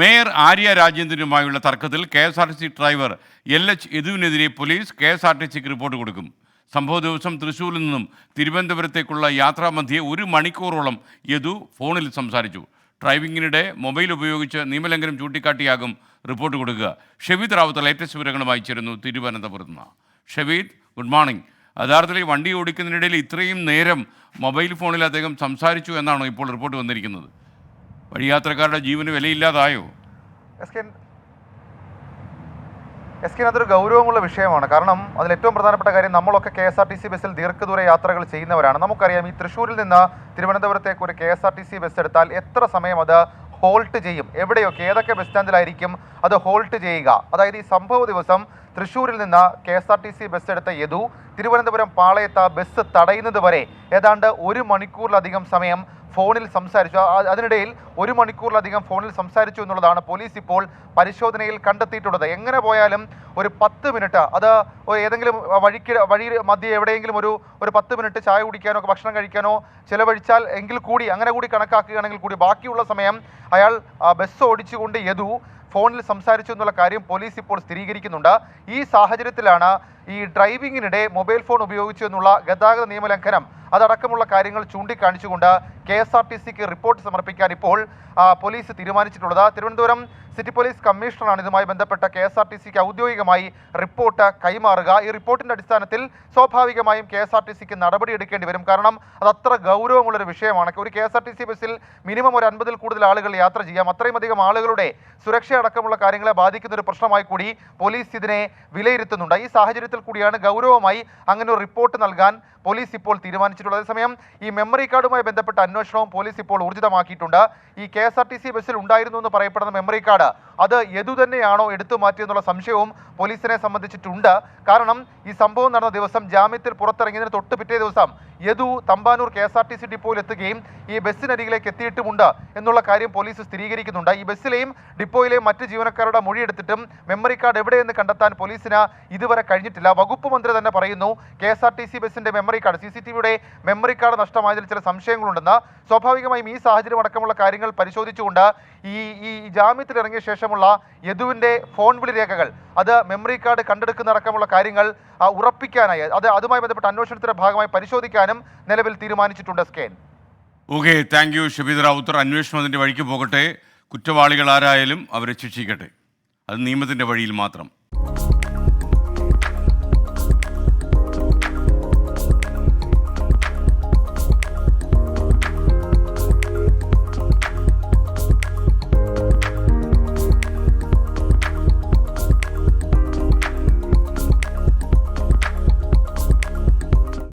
Mayor Arya രാജേന്ദ്രനുമായുള്ള തർക്കത്തിൽ K S R T C driver L H യദുവിനെതിരെ police K S R T സിക്ക് report കൊടുക്കും. സംഭവ ദിവസം തൃശ്ശൂരിൽ നിന്നും തിരുവനന്തപുരത്തേക്കുള്ള യാത്രാമധ്യേ ഒരു മണിക്കൂറോളം യദു ഫോണിൽ സംസാരിച്ചു. ഡ്രൈവിംഗിനിടെ മൊബൈൽ ഉപയോഗിച്ച് നിയമലംഘനം ചൂണ്ടിക്കാട്ടിയാകും റിപ്പോർട്ട് കൊടുക്കുക. ഷെവീദ് റാവത്ത് ലേറ്റസ്റ്റ് വിവരങ്ങളുമായി ചേരുന്നു തിരുവനന്തപുരത്ത് നിന്ന്. Shabeed good morning. യഥാർത്ഥത്തിൽ വണ്ടി ഓടിക്കുന്നതിനിടയിൽ ഇത്രയും നേരം മൊബൈൽ ഫോണിൽ അദ്ദേഹം സംസാരിച്ചു എന്നാണോ ഇപ്പോൾ റിപ്പോർട്ട് വന്നിരിക്കുന്നത്? വഴിയാത്രക്കാരുടെ ജീവന് വിലയില്ലാതായോ? എസ് കെ അതൊരു ഗൗരവമുള്ള വിഷയമാണ്. കാരണം അതിൽ ഏറ്റവും പ്രധാനപ്പെട്ട കാര്യം നമ്മളൊക്കെ K S R T C ബസ്സിൽ ദീർഘദൂര യാത്രകൾ ചെയ്യുന്നവരാണ്. നമുക്കറിയാം ഈ തൃശ്ശൂരിൽ നിന്ന് തിരുവനന്തപുരത്തേക്ക് ഒരു K S R T C bus എടുത്താൽ എത്ര സമയം അത് ഹോൾട്ട് ചെയ്യും? എവിടെയൊക്കെ ഏതൊക്കെ ബസ് സ്റ്റാൻഡിലായിരിക്കും അത് ഹോൾട്ട് ചെയ്യുക? അതായത് ഈ സംഭവ ദിവസം തൃശ്ശൂരിൽ നിന്ന് K S R T C bus എടുത്ത യദു തിരുവനന്തപുരം പാളയത്ത് ബസ് തടയുന്നത് വരെ ഏതാണ്ട് ഒരു മണിക്കൂറിലധികം സമയം ഫോണിൽ സംസാരിച്ചു. അതിനിടയിൽ ഒരു മണിക്കൂറിലധികം ഫോണിൽ സംസാരിച്ചു എന്നുള്ളതാണ് പോലീസ് ഇപ്പോൾ പരിശോധനയിൽ കണ്ടെത്തിയിട്ടുള്ളത്. എങ്ങനെ പോയാലും ഒരു പത്ത് മിനിറ്റ് അത് ഏതെങ്കിലും വഴിക്ക് വഴി മധ്യ എവിടെയെങ്കിലും ഒരു ഒരു പത്ത് മിനിറ്റ് ചായ കുടിക്കാനോ ഭക്ഷണം കഴിക്കാനോ ചിലവഴിച്ചാൽ എങ്കിൽ കൂടി അങ്ങനെ കൂടി കണക്കാക്കുകയാണെങ്കിൽ കൂടി ബാക്കിയുള്ള സമയം അയാൾ ബസ് ഓടിച്ചുകൊണ്ട് യദു ഫോണിൽ സംസാരിച്ചു എന്നുള്ള കാര്യം പോലീസ് ഇപ്പോൾ സ്ഥിരീകരിക്കുന്നുണ്ട്. ഈ സാഹചര്യത്തിലാണ് ഈ ഡ്രൈവിംഗിനിടെ മൊബൈൽ ഫോൺ ഉപയോഗിച്ചു എന്നുള്ള ഗതാഗത നിയമലംഘനം അതടക്കമുള്ള കാര്യങ്ങൾ ചൂണ്ടിക്കാണിച്ചുകൊണ്ട് കെ എസ് ആർ ടി സിക്ക് റിപ്പോർട്ട് സമർപ്പിക്കാൻ ഇപ്പോൾ പോലീസ് തീരുമാനിച്ചിട്ടുള്ളത്. തിരുവനന്തപുരം സിറ്റി പോലീസ് കമ്മീഷണറാണ് ഇതുമായി ബന്ധപ്പെട്ട കെ എസ് ആർ ടി സിക്ക് ഔദ്യോഗികമായി റിപ്പോർട്ട് കൈമാറുക. ഈ റിപ്പോർട്ടിന്റെ അടിസ്ഥാനത്തിൽ സ്വാഭാവികമായും കെ എസ് ആർ ടി സിക്ക് നടപടി എടുക്കേണ്ടി വരും. കാരണം അത് അത്ര ഗൗരവമുള്ളൊരു വിഷയമാണ്. ഒരു K S R T C ബസ്സിൽ മിനിമം ഒരു അൻപതിൽ കൂടുതൽ ആളുകൾ യാത്ര ചെയ്യാം. അത്രയും അധികം ആളുകളുടെ സുരക്ഷ അടക്കമുള്ള കാര്യങ്ങളെ ബാധിക്കുന്ന ഒരു പ്രശ്നമായി കൂടി പോലീസ് ഇതിനെ വിലയിരുത്തുന്നുണ്ട്. ഈ സാഹചര്യത്തിൽ കൂടിയാണ് ഗൗരവമായി അങ്ങനെ ഒരു റിപ്പോർട്ട് നൽകാൻ പോലീസ് ഇപ്പോൾ തീരുമാനിച്ചിട്ടുള്ളത്. അതേസമയം ഈ മെമ്മറി കാർഡുമായി ബന്ധപ്പെട്ട അന്വേഷണവും പോലീസ് ഇപ്പോൾ ഊർജിതമാക്കിയിട്ടുണ്ട്. ഈ K S R T C ബസ്സിൽ ഉണ്ടായിരുന്നു എന്ന് പറയപ്പെടുന്ന മെമ്മറി കാർഡ് അത് എതു തന്നെയാണോ എടുത്തു മാറ്റിയെന്നുള്ള സംശയവും പോലീസിനെ സംബന്ധിച്ചിട്ടുണ്ട്. കാരണം ഈ സംഭവം നടന്ന ദിവസം ജാമ്യത്തിൽ പുറത്തിറങ്ങിയതിന് തൊട്ട് പിറ്റേ ദിവസം Yadu Thampanoor K S R T C ഡിപ്പോയിൽ എത്തുകയും ഈ ബസ്സിനരികിലേക്ക് എത്തിയിട്ടുമുണ്ട് എന്നുള്ള കാര്യം പോലീസ് സ്ഥിരീകരിക്കുന്നുണ്ട്. ഈ ബസ്സിലെയും ഡിപ്പോയിലെയും മറ്റ് ജീവനക്കാരുടെ മൊഴിയെടുത്തിട്ടും മെമ്മറി കാർഡ് എവിടെയെന്ന് കണ്ടെത്താൻ പോലീസിന് ഇതുവരെ കഴിഞ്ഞിട്ടില്ല. വകുപ്പ് മന്ത്രി തന്നെ പറയുന്നു K S R T C ബസ്സിന്റെ memory card C C T വിയുടെ മെമ്മറി കാർഡ് നഷ്ടമായതിൽ ചില സംശയങ്ങളുണ്ടെന്ന്. സ്വാഭാവികമായും ഈ സാഹചര്യം അടക്കമുള്ള കാര്യങ്ങൾ പരിശോധിച്ചുകൊണ്ട് ഈ ഈ ജാമ്യത്തിൽ ഇറങ്ങിയ ശേഷമുള്ള യദുവിന്റെ ഫോൺ വിളി രേഖകൾ അത് മെമ്മറി കാർഡ് കണ്ടെടുക്കുന്നതടക്കമുള്ള കാര്യങ്ങൾ ഉറപ്പിക്കാനായി അത് അതുമായി ബന്ധപ്പെട്ട അന്വേഷണത്തിന്റെ ഭാഗമായി പരിശോധിക്കാനും നിലവിൽ തീരുമാനിച്ചിട്ടുണ്ട് സ്കേൻ. Okay thank you Shabeed Rawther. അന്വേഷണം അതിന്റെ വഴിക്ക് പോകട്ടെ. കുറ്റവാളികൾ ആരായാലും അവരെ ശിക്ഷിക്കട്ടെ. അത് നിയമത്തിന്റെ വഴിയിൽ മാത്രം.